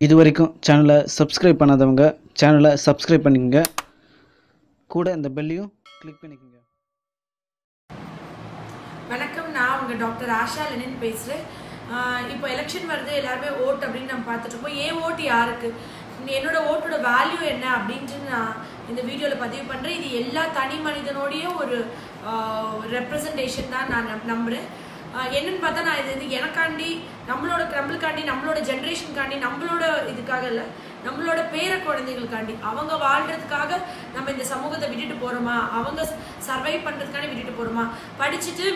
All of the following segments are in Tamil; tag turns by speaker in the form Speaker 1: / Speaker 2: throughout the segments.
Speaker 1: இது வரைக்கும் சேனலை சப்ஸ்கிரைப் பண்ணாதவங்க சேனலை சப்ஸ்கிரைப் பண்ணிக்கங்க. கூட இந்த பெல்லையும் கிளிக் பண்ணிக்கோங்க.
Speaker 2: வணக்கம் நான் உங்கள் டாக்டர் ஆஷா லெனின் பேசுகிறேன் இப்போ எலெக்ஷன் வருது எல்லாருமே ஓட் அப்படின்னு நம்ம பார்த்துட்டு இருக்கோம். ஏன் ஓட்டு யாருக்கு? என்னோட ஓட்டோட வேல்யூ என்ன அப்படின்ட்டு நான் இந்த வீடியோவில் பதிவு பண்ணுறேன் இது எல்லா தனி மனிதனோடையும் ஒரு ரெப்ரசன்டேஷன் தான் நான் நம்- என்னன்னு பார்த்தா நான் இது வந்து எனக்காண்டி நம்மளோட நம்மளுக்காண்டி நம்மளோட ஜென்ரேஷனுக்காண்டி நம்மளோட இதுக்காக இல்லை நம்மளோட பேர குழந்தைகளுக்காண்டி அவங்க வாழ்றதுக்காக நம்ம இந்த சமூகத்தை விட்டுட்டு போறோமா? அவங்க சர்வை பண்றதுக்காண்டி விட்டுட்டு போறோமா? படிச்சுட்டு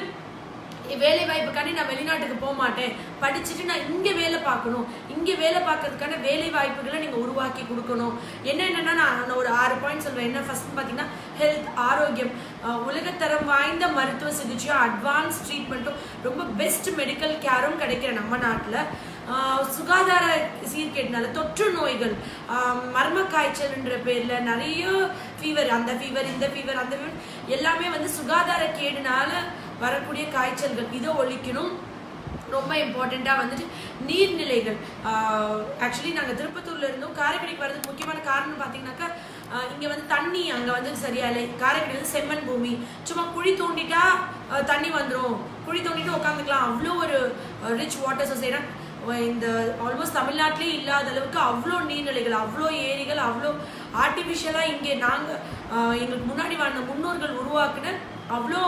Speaker 2: வேலை வாய்ப்புக்காண்டி நான் வெளிநாட்டுக்கு போக மாட்டேன். படிச்சுட்டு நான் இங்க வேலை பார்க்கணும். இங்க வேலை பார்க்கறதுக்கான வேலை வாய்ப்புகளை நீங்க உருவாக்கி கொடுக்கணும். என்னென்னா நான் நான் ஒரு ஆறு பாயிண்ட் சொல்வேன். என்ன? ஃபர்ஸ்ட் பார்த்தீங்கன்னா ஹெல்த் ஆரோக்கியம். உலகத்தரம் வாய்ந்த மருத்துவ சிகிச்சையும் அட்வான்ஸ் ட்ரீட்மெண்ட்டும் ரொம்ப பெஸ்ட் மெடிக்கல் கேரும் கிடைக்கிற நம்ம நாட்டில். சுகாதார சீர்கேட்டினால தொற்று நோய்கள் மர்ம காய்ச்சல்ன்ற பேர்ல நிறைய ஃபீவர் அந்த ஃபீவர் இந்த ஃபீவர் அந்த ஃபீவர் எல்லாமே வந்து சுகாதார கேடுனால வரக்கூடிய காய்ச்சல்கள் இதை ஒழிக்கணும். ரொம்ப இம்பார்ட்டண்ட்டாக வந்துட்டு நீர்நிலைகள். ஆக்சுவலி நாங்கள் திருப்பத்தூர்ல இருந்தோம். காரைக்குடிக்கு வரதுக்கு முக்கியமான காரணம் பார்த்தீங்கன்னாக்கா இங்கே வந்து தண்ணி அங்கே வந்து சரியா இல்லை. காரைக்குடி வந்து செம்மண் பூமி. சும்மா குழி தோண்டிட்டா தண்ணி வந்துடும் குழி தோண்டிட்டு உட்காந்துக்கலாம் அவ்வளோ ஒரு ரிச் வாட்டர் சொசைட்டி இந்த ஆல்மோஸ்ட் தமிழ்நாட்டிலே இல்லாத அளவுக்கு அவ்வளோ நீர்நிலைகள் அவ்வளோ ஏரிகள் அவ்வளோ ஆர்டிஃபிஷியலாக இங்கே நாங்கள் எங்களுக்கு முன்னாடி வாழ்ந்த முன்னோர்கள் உருவாக்குன அவ்வளோ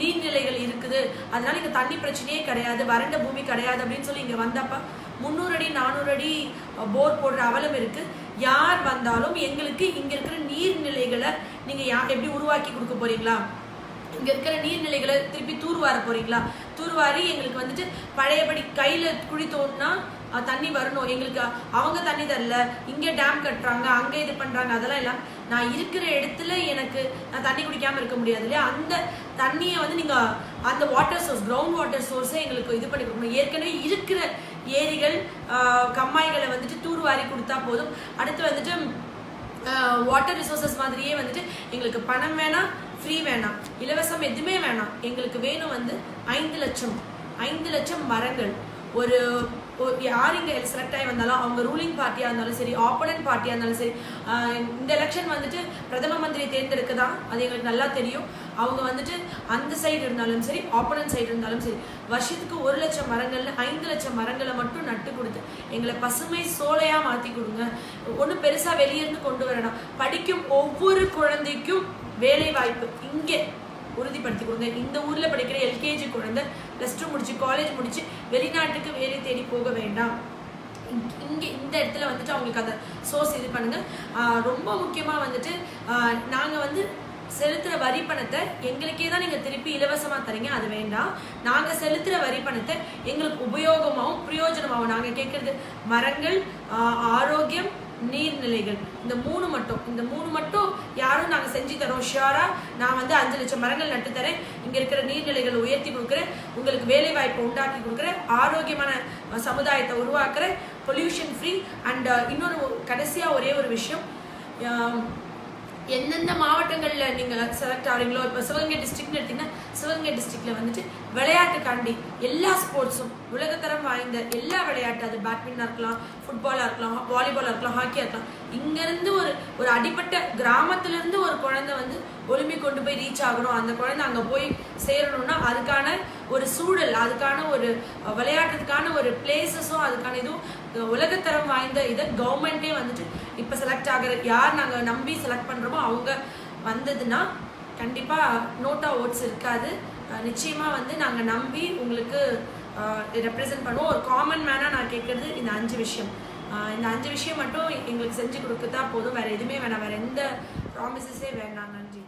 Speaker 2: நீர்நிலைகள் இருக்குது. அதனால இங்கே தண்ணி பிரச்சனையே கிடையாது வறண்ட பூமி கிடையாது அப்படின்னு சொல்லி இங்கே வந்தப்ப முந்நூறு அடி நானூறு அடி போர் போடுற அவலம் இருக்குது யார் வந்தாலும் எங்களுக்கு இங்கே இருக்கிற நீர்நிலைகளை நீங்கள் யா எப்படி உருவாக்கி கொடுக்க போறீங்களா? இங்கே இருக்கிற நீர்நிலைகளை திருப்பி தூர்வார போகிறீங்களா தூர்வாரி எங்களுக்கு வந்துட்டு பழையபடி கையில் குழி தோணுனா தண்ணி வரணும். எங்களுக்கு அவங்க தண்ணி தரல இங்கே டேம் கட்டுறாங்க அங்கே இது பண்ணுறாங்க அதெல்லாம் இல்லை. நான் இருக்கிற இடத்துல எனக்கு நான் தண்ணி குடிக்காமல் இருக்க முடியாது இல்லையா? அந்த தண்ணியை வந்து நீங்கள் அந்த வாட்டர் சோர்ஸ் கிரவுண்ட் வாட்டர் சோர்ஸை எங்களுக்கு இது பண்ணி கொடுக்கணும். ஏற்கனவே இருக்கிற ஏரிகள் கம்மாய்களை வந்துட்டு தூர்வாரி கொடுத்தா போதும். அடுத்து வந்துட்டு வாட்டர் ரிசோர்ஸஸ் மாதிரியே வந்துட்டு எங்களுக்கு பணம் வேணாம் ஃப்ரீ வேணாம் இலவசம் எதுவுமே வேணாம். எங்களுக்கு வேணும் வந்து ஐந்து லட்சம் ஐந்து லட்சம் மரங்கள். ஒரு யார் இங்கே செலக்ட் ஆகி வந்தாலும் அவங்க ரூலிங் பார்ட்டியாக இருந்தாலும் சரி ஆப்போனன்ட் பார்ட்டியாக இருந்தாலும் சரி இந்த எலெக்ஷன் வந்துட்டு பிரதம மந்திரி தேர்ந்தெடுக்க தான் அது எங்களுக்கு நல்லா தெரியும். அவங்க வந்துட்டு அந்த சைடு இருந்தாலும் சரி ஆப்போனன்ட் சைடு இருந்தாலும் சரி வருஷத்துக்கு ஒரு லட்சம் மரங்கள்ல ஐந்து லட்சம் மரங்களை மட்டும் நட்டு கொடுத்து எங்களை பசுமை சோலையாக மாற்றி கொடுங்க. ஒன்றும் பெருசாக வெளியிருந்து கொண்டு வரணும். படிக்கும் ஒவ்வொரு குழந்தைக்கும் வேலை வாய்ப்பு இங்கே. உறுதிப்படுத்தி கொடுங்க இந்த ஊர்ல படிக்கிற எல்கேஜி குழந்தை ப்ளஸ் டூ முடிச்சு காலேஜ் முடிச்சு வெளிநாட்டுக்கு வேலை தேடி போக வேண்டாம். இங்க- இந்த இடத்துல வந்துட்டு அவங்களுக்கு அந்த சோர்ஸ் இது பண்ணுங்க. ஆஹ் ரொம்ப முக்கியமா வந்துட்டு ஆஹ் நாங்க வந்து செலுத்துற வரி பணத்தை எங்களுக்கே தான் நீங்க திருப்பி இலவசமா தரீங்க. அது வேண்டாம். நாங்க செலுத்துற வரி பணத்தை எங்களுக்கு உபயோகமாகவும் பிரயோஜனமாகவும் நாங்க கேட்கறது. மரங்கள் ஆரோக்கியம் நீர்நிலைகள். இந்த மூணு மட்டும். இந்த மூணு மட்டும் யாரும் நாங்க செஞ்சு தரோம். ஷியாரா நான் வந்து அஞ்சு லட்சம் மரங்கள் நட்டு தரேன். இங்க இருக்கிற நீர்நிலைகள் உயர்த்தி கொடுக்குறேன். உங்களுக்கு வேலை வாய்ப்பை உண்டாக்கி கொடுக்குறேன். ஆரோக்கியமான சமுதாயத்தை உருவாக்குறேன். பொல்யூஷன் ஃப்ரீ அண்ட் இன்னொரு கடைசியா ஒரே ஒரு விஷயம். எந்தெந்த மாவட்டங்களில் நீங்கள் செலக்ட் ஆகிறீங்களோ இப்போ சிவகங்கை டிஸ்ட்ரிக்ட்னு எடுத்தீங்கன்னா சிவகங்கை டிஸ்ட்ரிக்ட்டில் வந்துட்டு விளையாட்டுக்காண்டி எல்லா ஸ்போர்ட்ஸும் உலகத்தரம் வாய்ந்த எல்லா விளையாட்டு அது பேட்மிண்டனாக இருக்கலாம் ஃபுட்பாலா இருக்கலாம் வாலிபாலா இருக்கலாம் ஹாக்கியா இருக்கலாம் இங்கேருந்து ஒரு ஒரு அடிப்பட்ட கிராமத்துல இருந்து ஒரு குழந்தை வந்து ஒலிம்பிக் கொண்டு போய் ரீச் ஆகணும். அந்த குழந்தை அங்கே போய் சேரணும்னா அதுக்கான ஒரு சூழல் அதுக்கான ஒரு விளையாட்டுறதுக்கான ஒரு பிளேசஸும் அதுக்கான இதுவும் உலகத்தரம் வாய்ந்த இதை கவர்மெண்ட்டே வந்துட்டு இப்போ செலக்ட் ஆகிற யார் நாங்கள் நம்பி செலக்ட் பண்ணுறோமோ அவங்க வந்ததுன்னா கண்டிப்பாக நோட்டா ஓட்ஸ் இருக்காது. நிச்சயமாக வந்து நாங்கள் நம்பி உங்களுக்கு ரெப்ரசன்ட் பண்ணுவோம். ஒரு காமன் மேனாக நான் கேட்குறது இந்த அஞ்சு விஷயம். இந்த அஞ்சு விஷயம் மட்டும் எங்களுக்கு செஞ்சு கொடுக்கத்தா போதும். வேறு எதுவுமே வேணாம். வேறு எந்த ப்ராமிசஸே வேணாம். நன்றி.